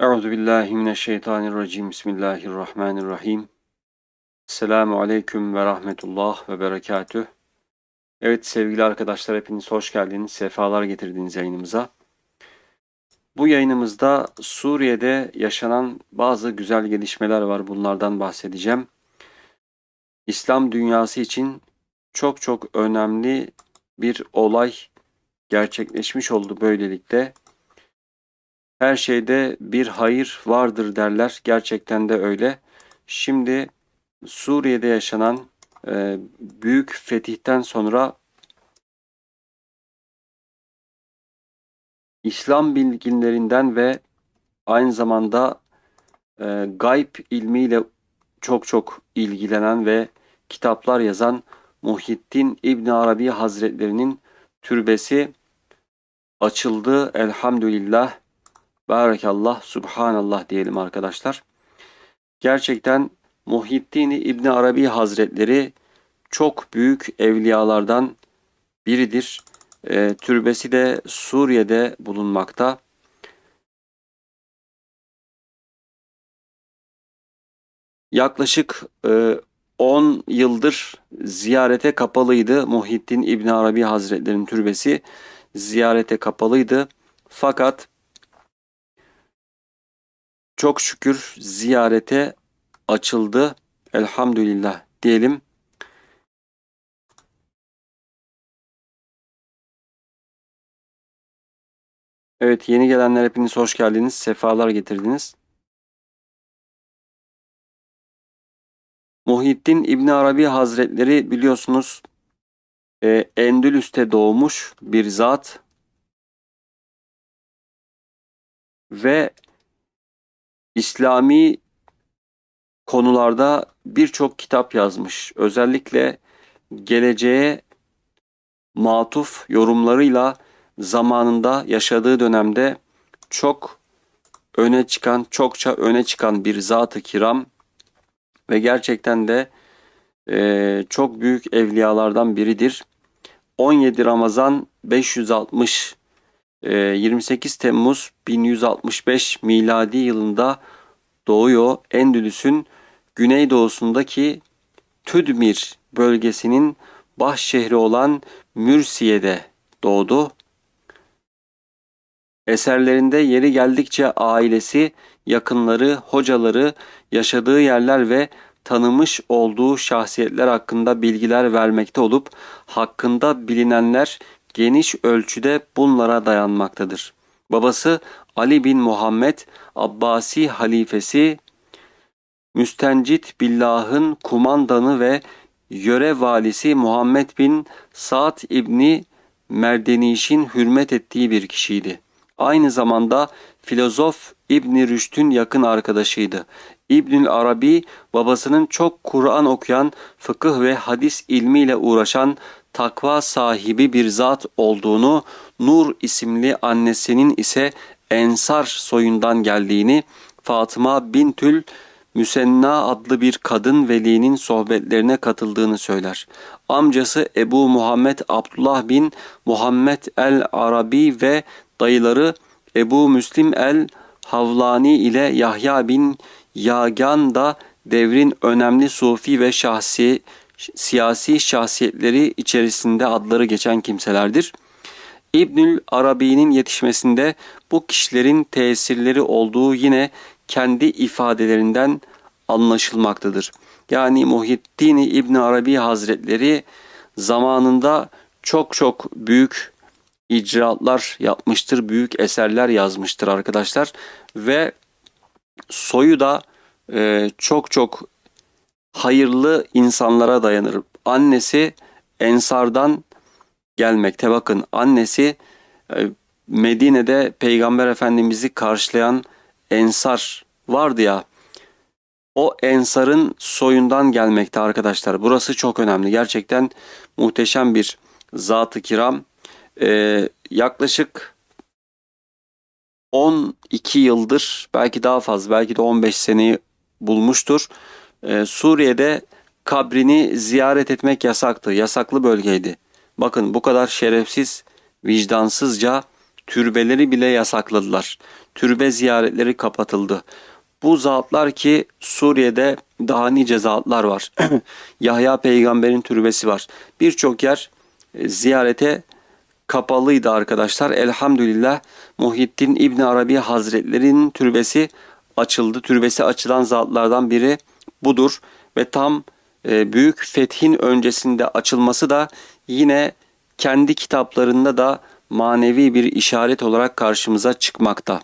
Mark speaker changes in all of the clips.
Speaker 1: Euzu billahi mineşşeytanirracim. Bismillahirrahmanirrahim. Selamu aleyküm ve rahmetullah ve berekatüh. Evet sevgili arkadaşlar hepiniz hoş geldiniz. Sefalar getirdiniz yayınımıza. Bu yayınımızda Suriye'de yaşanan bazı güzel gelişmeler var. Bunlardan bahsedeceğim. İslam dünyası için çok çok önemli bir olay gerçekleşmiş oldu böylelikle. Her şeyde bir hayır vardır derler. Gerçekten de öyle. Şimdi Suriye'de yaşanan e, büyük fetihten sonra İslam bilginlerinden ve aynı zamanda e, gayb ilmiyle çok çok ilgilenen ve kitaplar yazan Muhyiddin İbn Arabi Hazretlerinin türbesi açıldı. Elhamdülillah. Barakallah, Subhanallah diyelim arkadaşlar. Gerçekten Muhyiddin İbni Arabi Hazretleri çok büyük evliyalardan biridir. E, türbesi de Suriye'de bulunmakta. Yaklaşık e, 10 yıldır ziyarete kapalıydı. Muhyiddin İbni Arabi Hazretleri'nin türbesi ziyarete kapalıydı. Fakat çok şükür ziyarete açıldı. Elhamdülillah diyelim. Evet yeni gelenler hepiniz hoş geldiniz. Sefalar getirdiniz. Muhyiddin İbn Arabi Hazretleri biliyorsunuz e, Endülüs'te doğmuş bir zat ve İslami konularda birçok kitap yazmış. Özellikle geleceğe matuf yorumlarıyla zamanında yaşadığı dönemde çok öne çıkan, çokça öne çıkan bir zat-ı kiram ve gerçekten de e, çok büyük evliyalardan biridir. 17 Ramazan 560 28 ee, Temmuz 1165 miladi yılında doğuyor. Endülüs'ün güneydoğusundaki Tüdmir bölgesinin baş şehri olan Mürsiye'de doğdu. Eserlerinde yeri geldikçe ailesi, yakınları, hocaları, yaşadığı yerler ve tanımış olduğu şahsiyetler hakkında bilgiler vermekte olup hakkında bilinenler geniş ölçüde bunlara dayanmaktadır. Babası Ali bin Muhammed Abbasi halifesi Müstencit Billah'ın kumandanı ve yöre valisi Muhammed bin Sa'd İbni Merdeniş'in hürmet ettiği bir kişiydi. Aynı zamanda filozof İbni Rüşd'ün yakın arkadaşıydı. İbnül Arabi babasının çok Kur'an okuyan, fıkıh ve hadis ilmiyle uğraşan takva sahibi bir zat olduğunu, Nur isimli annesinin ise Ensar soyundan geldiğini, Fatıma bintül Müsenna adlı bir kadın velinin sohbetlerine katıldığını söyler. Amcası Ebu Muhammed Abdullah bin Muhammed el Arabi ve dayıları Ebu Müslim el Havlani ile Yahya bin Yagan da devrin önemli sufi ve şahsi siyasi şahsiyetleri içerisinde adları geçen kimselerdir. İbnül Arabi'nin yetişmesinde bu kişilerin tesirleri olduğu yine kendi ifadelerinden anlaşılmaktadır. Yani Muhyiddin İbn Arabi Hazretleri zamanında çok çok büyük icraatlar yapmıştır, büyük eserler yazmıştır arkadaşlar ve soyu da çok çok hayırlı insanlara dayanır. Annesi Ensardan gelmekte. Bakın annesi e, Medine'de Peygamber Efendimiz'i karşılayan Ensar vardı ya. O Ensar'ın soyundan gelmekte arkadaşlar. Burası çok önemli. Gerçekten muhteşem bir zat-ı kiram. Ee, yaklaşık 12 yıldır belki daha fazla belki de 15 seneyi bulmuştur. Ee, Suriye'de kabrini ziyaret etmek yasaktı. Yasaklı bölgeydi. Bakın bu kadar şerefsiz, vicdansızca türbeleri bile yasakladılar. Türbe ziyaretleri kapatıldı. Bu zatlar ki Suriye'de daha nice zatlar var. Yahya peygamberin türbesi var. Birçok yer e, ziyarete kapalıydı arkadaşlar. Elhamdülillah Muhyiddin İbn Arabi Hazretlerinin türbesi açıldı. Türbesi açılan zatlardan biri budur ve tam e, büyük fethin öncesinde açılması da yine kendi kitaplarında da manevi bir işaret olarak karşımıza çıkmakta.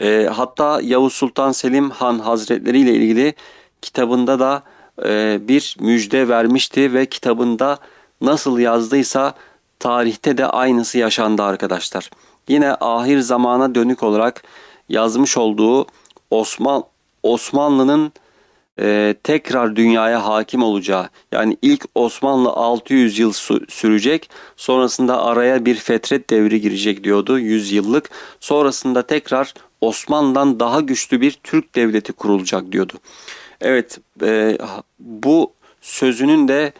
Speaker 1: E, hatta Yavuz Sultan Selim Han Hazretleri ile ilgili kitabında da e, bir müjde vermişti ve kitabında nasıl yazdıysa tarihte de aynısı yaşandı arkadaşlar. Yine ahir zamana dönük olarak yazmış olduğu Osman Osmanlı'nın e, tekrar dünyaya hakim olacağı yani ilk Osmanlı 600 yıl sürecek sonrasında araya bir fetret devri girecek diyordu 100 yıllık sonrasında tekrar Osmanlı'dan daha güçlü bir Türk devleti kurulacak diyordu. Evet e, bu sözünün de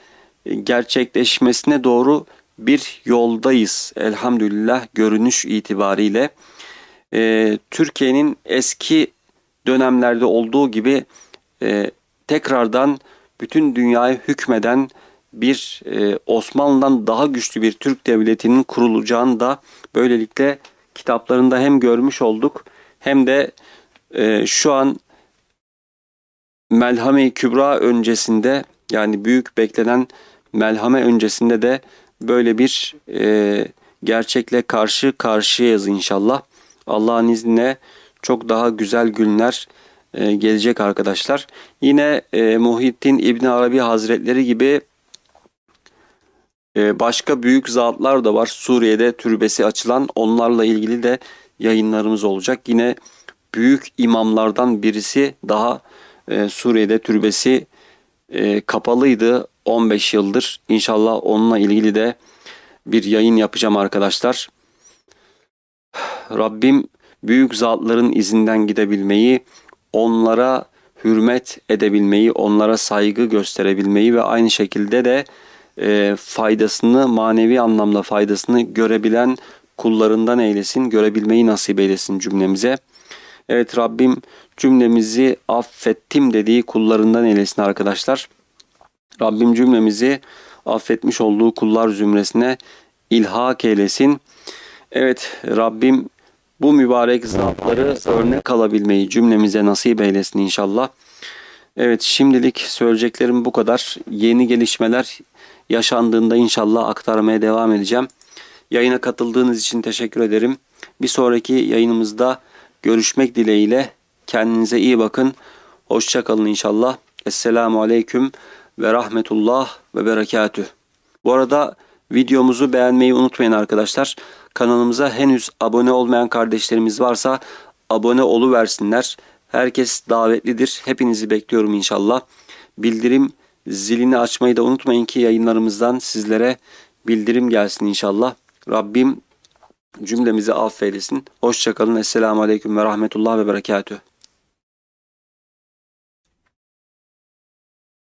Speaker 1: gerçekleşmesine doğru bir yoldayız elhamdülillah görünüş itibariyle. E, Türkiye'nin eski dönemlerde olduğu gibi e, tekrardan bütün dünyaya hükmeden bir e, Osmanlı'dan daha güçlü bir Türk devletinin kurulacağını da böylelikle kitaplarında hem görmüş olduk hem de e, şu an Melhame-i Kübra öncesinde yani büyük beklenen Melhame öncesinde de böyle bir e, gerçekle karşı karşıyayız inşallah. Allah'ın izniyle çok daha güzel günler e, gelecek arkadaşlar. Yine e, Muhyiddin İbn Arabi Hazretleri gibi e, başka büyük zatlar da var. Suriye'de türbesi açılan onlarla ilgili de yayınlarımız olacak. Yine büyük imamlardan birisi daha e, Suriye'de türbesi kapalıydı 15 yıldır. İnşallah onunla ilgili de bir yayın yapacağım arkadaşlar. Rabbim büyük zatların izinden gidebilmeyi, onlara hürmet edebilmeyi, onlara saygı gösterebilmeyi ve aynı şekilde de e, faydasını, manevi anlamda faydasını görebilen kullarından eylesin, görebilmeyi nasip eylesin cümlemize. Evet Rabbim cümlemizi affettim dediği kullarından eylesin arkadaşlar. Rabbim cümlemizi affetmiş olduğu kullar zümresine ilhak eylesin. Evet Rabbim bu mübarek zatları örnek alabilmeyi cümlemize nasip eylesin inşallah. Evet şimdilik söyleyeceklerim bu kadar. Yeni gelişmeler yaşandığında inşallah aktarmaya devam edeceğim. Yayına katıldığınız için teşekkür ederim. Bir sonraki yayınımızda görüşmek dileğiyle kendinize iyi bakın. Hoşçakalın inşallah. Esselamu Aleyküm ve Rahmetullah ve Berekatüh. Bu arada videomuzu beğenmeyi unutmayın arkadaşlar. Kanalımıza henüz abone olmayan kardeşlerimiz varsa abone oluversinler. Herkes davetlidir. Hepinizi bekliyorum inşallah. Bildirim zilini açmayı da unutmayın ki yayınlarımızdan sizlere bildirim gelsin inşallah. Rabbim cümlemizi affeylesin. Hoşçakalın. Esselamu Aleyküm ve Rahmetullah ve Berekatüh.